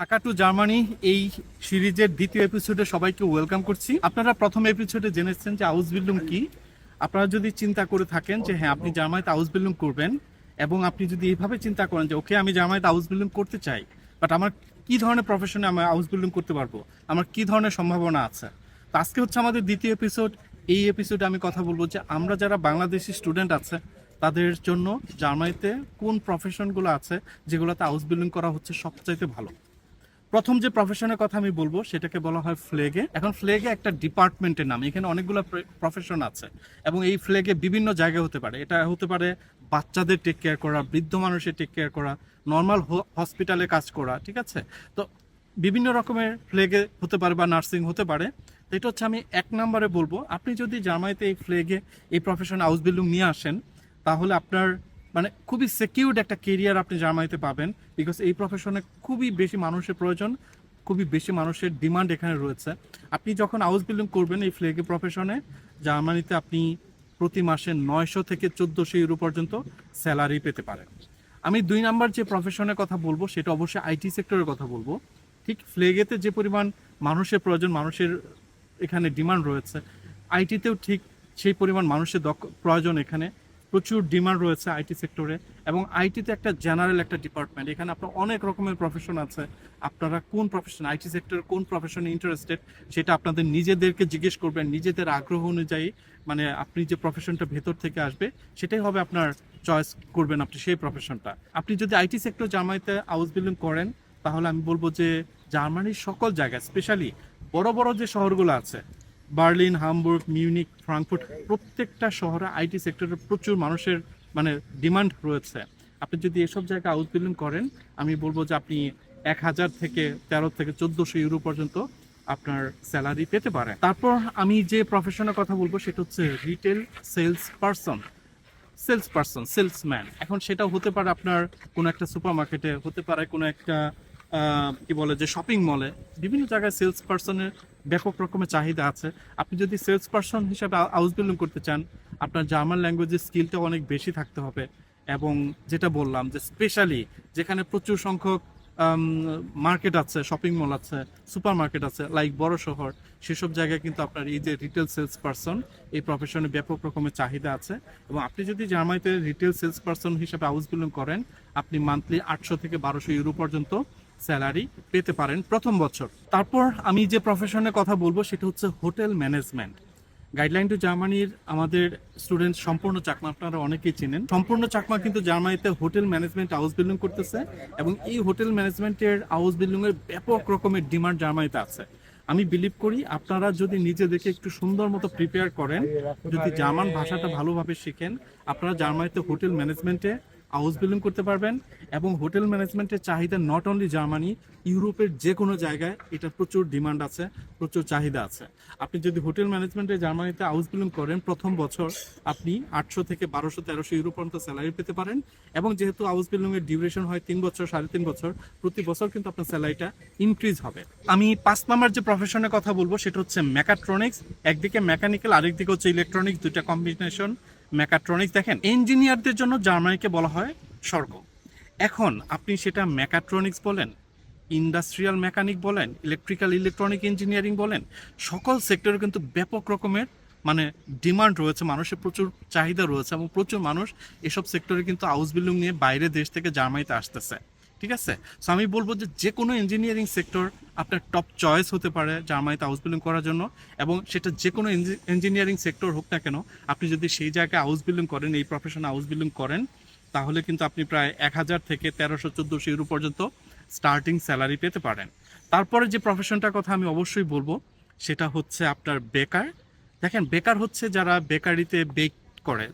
Dhaka two Germany এই সিরিজের দ্বিতীয় এপিসোডে সবাইকে ওয়েলকাম করছি। আপনারা প্রথম এপিসোডে জেনেছেন যে হাউস বিল্ডিং কি। আপনারা যদি চিন্তা করে থাকেন যে হ্যাঁ আপনি জার্মানিতে হাউস বিল্ডিং করবেন এবং আপনি যদি এইভাবে চিন্তা করেন যে, ওকে, আমি জার্মানিতে হাউস বিল্ডিং করতে চাই বাট আমার কি ধরনের প্রফেশনে আমি হাউস বিল্ডিং করতে পারব? আমার কি ধরনের সম্ভাবনা আছে? তো আজকে হচ্ছে আমাদের দ্বিতীয় এপিসোড এই এপিসোডে আমি কথা বলব যে আমরা যারা বাংলাদেশি স্টুডেন্ট আছে, তাদের জন্য জার্মানিতে কোন প্রফেশনগুলো আছে যেগুলোতে হাউস বিল্ডিং করা হচ্ছে সবচাইতে ভালো? প্রথম যে প্রফেশনের কথা আমি বলব, সেটাকে বলা হয় ফ্লেগে এখন ফ্লেগে একটা ডিপার্টমেন্টের নাম। এখানে অনেকগুলো প্রফেশন আছে। এবং এই ফ্লেগে বিভিন্ন জায়গায় হতে পারে। এটা হতে পারে বাচ্চাদের টেক কেয়ার করা, বৃদ্ধ মানুষের টেক কেয়ার করা নর্মাল হসপিটালে কাজ করা, ঠিক আছে? তো বিভিন্ন রকমের ফ্লেগে হতে পারে বা নার্সিং হতে পারে। এটা হচ্ছে আমি এক নম্বরে বলব। আপনি যদি জার্মানিতে এই ফ্লেগে এই প্রফেশন হাউস বিল্ডিং নিয়ে আসেন, তাহলে আপনার মানে খুবই সিকিউরড একটা কেরিয়ার আপনি জার্মানিতে পাবেন বিকজ এই প্রফেশনে খুবই বেশি মানুষের প্রয়োজন, খুবই বেশি মানুষের ডিমান্ড এখানে রয়েছে। আপনি যখন হাউস বিল্ডিং করবেন এই ফ্লেগে প্রফেশনে জার্মানিতে আপনি প্রতি মাসে নয়শো থেকে চোদ্দোশো ইউরো পর্যন্ত স্যালারি পেতে পারেন। আমি দুই নাম্বার যে প্রফেশনের কথা বলব, সেটা অবশ্যই আইটি সেক্টরের কথা বলব। ঠিক ফ্লেগেতে যে পরিমাণ মানুষের প্রয়োজন, মানুষের এখানে ডিমান্ড রয়েছে আইটিতেও ঠিক সেই পরিমাণ মানুষের দক্ষ, প্রয়োজন এখানে। প্রচুর ডিমান্ড রয়েছে আইটি সেক্টরে এবং আইটিতে একটা জেনারেল একটা ডিপার্টমেন্ট। এখানে আপনার অনেক রকমের প্রফেশন আছে। আপনারা কোন প্রফেশন আইটি সেক্টরে কোন প্রফেশনে ইন্টারেস্টেড সেটা আপনাদের নিজেদেরকে জিজ্ঞেস করবেন, নিজেদের আগ্রহ অনুযায়ী মানে আপনি যে প্রফেশনটা ভেতর থেকে আসবে, সেটাই হবে আপনার চয়েস করবেন আপনি সেই প্রফেশনটা আপনি যদি আইটি সেক্টর জার্মানিতে হাউস বিল্ডিং করেন, তাহলে আমি বলব যে জার্মানির সকল জায়গায় স্পেশালি বড় বড় যে শহরগুলো আছে বার্লিন, হামবুর্গ মিউনিক ফ্রাঙ্কফুর্ট প্রত্যেকটা শহরে আইটি সেক্টরে প্রচুর মানুষের মানে ডিমান্ড রয়েছে। আপনি যদি এসব জায়গায় হাউস বিল্ডিং করেন, আমি বলব যে আপনি এক হাজার থেকে তেরো থেকে চোদ্দোশো ইউরো পর্যন্ত আপনার স্যালারি পেতে পারেন। তারপর আমি যে প্রফেশনের কথা বলব, সেটা হচ্ছে retail sales person. Sales person, salesman. এখন সেটা হতে পারে আপনার কোনো একটা সুপার মার্কেটে হতে পারে কোনো একটা কি বলে যে শপিং মলে। বিভিন্ন জায়গায় সেলস পারসনের ব্যাপক রকমের চাহিদা আছে। আপনি যদি সেলস পারসন হিসাবে হাউস বিল্ডিং করতে চান, আপনার জার্মান ল্যাঙ্গুয়েজের স্কিলটা অনেক বেশি থাকতে হবে। এবং যেটা বললাম যে স্পেশালি যেখানে প্রচুর সংখ্যক মার্কেট আছে শপিং মল আছে সুপার মার্কেট আছে লাইক বড় শহর, সেসব জায়গায় কিন্তু আপনার এই যে রিটেল সেলস পারসন এই প্রফেশনে ব্যাপক রকমের চাহিদা আছে। এবং আপনি যদি জার্মানিতে রিটেল সেলস পারসন হিসাবে হাউস বিল্ডিং করেন, আপনি মান্থলি আটশো থেকে বারোশো ইউরো পর্যন্ত স্যালারি পেতে পারেন প্রথম বছর। তারপর আমি যে প্রফেশনের কথা বলব সেটা হচ্ছে হোটেল ম্যানেজমেন্ট। গাইডলাইন টু জার্মানির আমাদের স্টুডেন্ট সম্পূর্ণ চাকমা, আপনারা অনেকেই চিনেন। সম্পূর্ণ চাকমা কিন্তু জার্মানিতে হোটেল ম্যানেজমেন্ট হাউস বিল্ডিং করতেছে এবং এই হোটেল ম্যানেজমেন্টের হাউস বিল্ডিং এর ব্যাপক রকমের ডিমান্ড জার্মানিতে আছে। আমি বিলিভ করি আপনারা যদি নিজেদেরকে একটু সুন্দর মতো প্রিপেয়ার করেন, যদি জার্মান ভাষাটা ভালোভাবে শিখেন, আপনারা জার্মানিতে হোটেল ম্যানেজমেন্টে হাউস বিল্ডিং করতে পারবেন এবং হোটেল ম্যানেজমেন্টের চাহিদা নট অনলি জার্মানি, ইউরোপের যে কোনো জায়গায় এটা প্রচুর ডিমান্ড আছে, প্রচুর চাহিদা আছে। আপনি যদি হোটেল ম্যানেজমেন্টে জার্মানিতে হাউস বিল্ডিং করেন, প্রথম বছর আপনি আটশো থেকে বারোশো, তেরোশো ইউরো পর্যন্ত স্যালারি পেতে পারেন এবং যেহেতু হাউস বিল্ডিং এর ডিউরেশন হয় তিন বছর, সাড়ে তিন বছর, প্রতি বছর কিন্তু আপনার স্যালারিটা ইনক্রিজ হবে। আমি পাঁচ নাম্বার যে প্রফেশনের কথা বলব, সেটা হচ্ছে মেকাট্রনিক্স একদিকে মেকানিক্যাল আরেকদিকে হচ্ছে ইলেকট্রনিক্স দুইটা কম্বিনেশন মেকাট্রনিক্স দেখেন, ইঞ্জিনিয়ারদের জন্য জার্মানিকে বলা হয় স্বর্গ। এখন আপনি সেটা মেকাট্রনিক্স বলেন, ইন্ডাস্ট্রিয়াল মেকানিক বলেন, ইলেকট্রিক্যাল ইলেকট্রনিক ইঞ্জিনিয়ারিং বলেন, সকল সেক্টরে কিন্তু ব্যাপক রকমের মানে ডিমান্ড রয়েছে, মানুষের প্রচুর চাহিদা রয়েছে এবং প্রচুর মানুষ এসব সেক্টরে কিন্তু হাউস বিল্ডিং নিয়ে বাইরে দেশ থেকে জার্মানিতে আসতেছে। ঠিক আছে? সো আমি বলব যে যে কোনো ইঞ্জিনিয়ারিং সেক্টর আপনার টপ চয়েস হতে পারে জার্মানিতে হাউস বিল্ডিং করার জন্য এবং সেটা যে কোনো ইঞ্জিনিয়ারিং সেক্টর হোক না কেন, আপনি যদি সেই জায়গায় হাউস বিল্ডিং করেন, এই প্রফেশনে হাউস বিল্ডিং করেন, তাহলে কিন্তু আপনি প্রায় এক হাজার থেকে তেরোশো চোদ্দোশো ইউরো পর্যন্ত স্টার্টিং স্যালারি পেতে পারেন। তারপরে যে প্রফেশনটার কথা আমি অবশ্যই বলব, সেটা হচ্ছে আপনার বেকার। দেখেন, বেকার হচ্ছে যারা বেকারিতে বেক করে,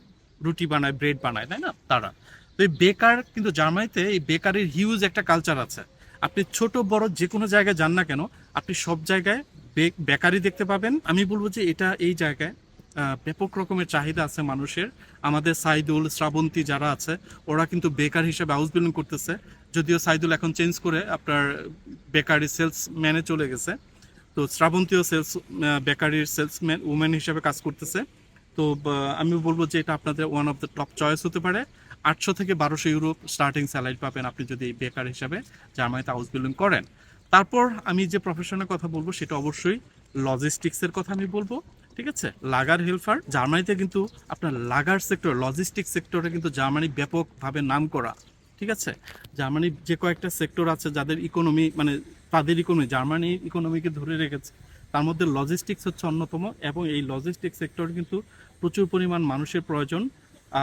রুটি বানায় ব্রেড বানায়, তাই না? তারা। তো এই বেকার কিন্তু জার্মানিতে এই বেকারির হিউজ একটা কালচার আছে। আপনি ছোট, বড় যে কোনো জায়গায় যান না কেন, আপনি সব জায়গায় বেকারি দেখতে পাবেন। আমি বলব যে এটা এই জায়গায় ব্যাপক রকমের চাহিদা আছে মানুষের। আমাদের সাইদুল, শ্রাবন্তী যারা আছে, ওরা কিন্তু বেকার হিসেবে হাউস বিল্ডিং করতেছে। যদিও সাইদুল এখন চেঞ্জ করে আপনার বেকারি সেলস ম্যানে চলে গেছে। তো শ্রাবন্তীয় সেলস বেকারির সেলসম্যান উমেন হিসেবে কাজ করতেছে। তো আমি বলব যে এটা আপনাদের one of the top choice হতে পারে। আটশো থেকে বারোশো ইউরো স্টার্টিং স্যালারি পাবেন আপনি যদি বেকার হিসাবে জার্মানিতে হাউস বিল্ডিং করেন। তারপর আমি যে প্রফেশনের কথা বলব, সেটা অবশ্যই লজিস্টিক্সের কথা আমি বলব, ঠিক আছে? লাগার হেলফার জার্মানিতে কিন্তু আপনার লাগার সেক্টর লজিস্টিক সেক্টরে কিন্তু জার্মানি ব্যাপকভাবে নাম করা ঠিক আছে? জার্মানির যে কয়েকটা সেক্টর আছে যাদের ইকোনমি মানে তাদের ইকোনমি জার্মানি ইকোনমিকে ধরে রেখেছে, তার মধ্যে লজিস্টিক্স হচ্ছে অন্যতম এবং এই লজিস্টিক সেক্টর কিন্তু প্রচুর পরিমাণ মানুষের প্রয়োজন।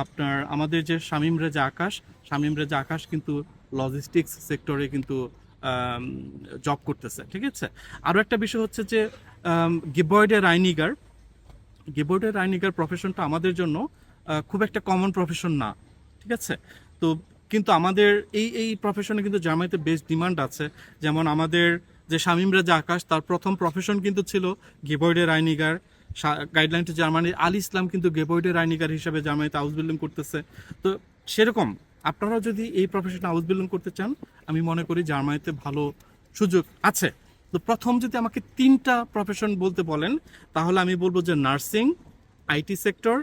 আপনার আমাদের যে শামীম রেজা আকাশ, শামীম রেজা আকাশ কিন্তু লজিস্টিক্স সেক্টরে কিন্তু জব করতেছে, ঠিক আছে? আরও একটা বিষয় হচ্ছে যে গিবয়েডে রাইনিগার গিবয়েডে রাইনিগার প্রফেশনটা আমাদের জন্য খুব একটা কমন প্রফেশন না, ঠিক আছে? তো কিন্তু আমাদের এই এই প্রফেশনে কিন্তু জার্মানিতে বেশ ডিমান্ড আছে। যেমন আমাদের যে শামীম রাজা আকাশ, তার প্রথম প্রফেশন কিন্তু ছিল গেবয়েডে রাইনিগার গাইডলাইন টু জার্মানির আল ইসলাম কিন্তু গেবয়েডে রাইনিগার হিসাবে জার্মানিতে হাউস বিল্ডিং করতেছে। তো সেরকম আপনারা যদি এই প্রফেশনে হাউস বিল্ডিং করতে চান, আমি মনে করি জার্মানিতে ভালো সুযোগ আছে। তো প্রথম যদি আমাকে তিনটা প্রফেশন বলতে বলেন, তাহলে আমি বলব যে নার্সিং, আইটি সেক্টর,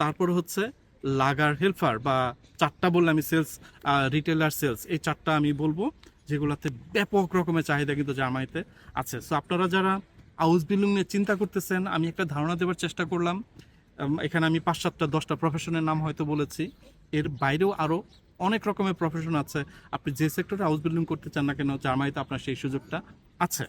তারপর হচ্ছে লাগার হেল্পার বা চারটা বললে আমি সেলস রিটেলার সেলস এই চারটা আমি বলব, যেগুলোতে ব্যাপক রকমের চাহিদা কিন্তু জার্মানিতে আছে। সো আপনারা যারা হাউস বিল্ডিং নিয়ে চিন্তা করতেছেন, আমি একটা ধারণা দেওয়ার চেষ্টা করলাম। এখানে আমি পাঁচ সাতটা, দশটা প্রফেশনের নাম হয়তো বলেছি। এর বাইরেও আরও অনেক রকমের প্রফেশন আছে। আপনি যে সেক্টরে হাউস বিল্ডিং করতে চান না কেন, জার্মানিতে আপনার সেই সুযোগটা আছে।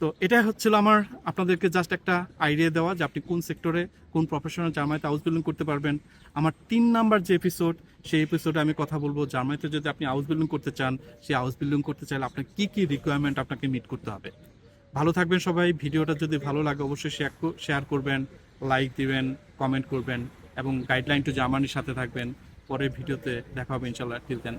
তো এটাই হচ্ছিল আমার, আপনাদেরকে জাস্ট একটা আইডিয়া দেওয়া যে আপনি কোন সেক্টরে কোন প্রফেশনাল জার্মানিতে হাউস বিল্ডিং করতে পারবেন। আমার তিন নাম্বার যে এপিসোড সেই এপিসোডে আমি কথা বলব, জার্মানিতে যদি আপনি হাউস বিল্ডিং করতে চান, সেই হাউস বিল্ডিং করতে চাইলে আপনার কী কী রিকোয়ারমেন্ট আপনাকে মিট করতে হবে। ভালো থাকবেন সবাই। ভিডিওটা যদি ভালো লাগে অবশ্যই শেয়ার করবেন লাইক দিবেন কমেন্ট করবেন এবং গাইডলাইন টু জার্মানির সাথে থাকবেন। পরে ভিডিওতে দেখা হবে ইনশাল্লাহ টিল দেন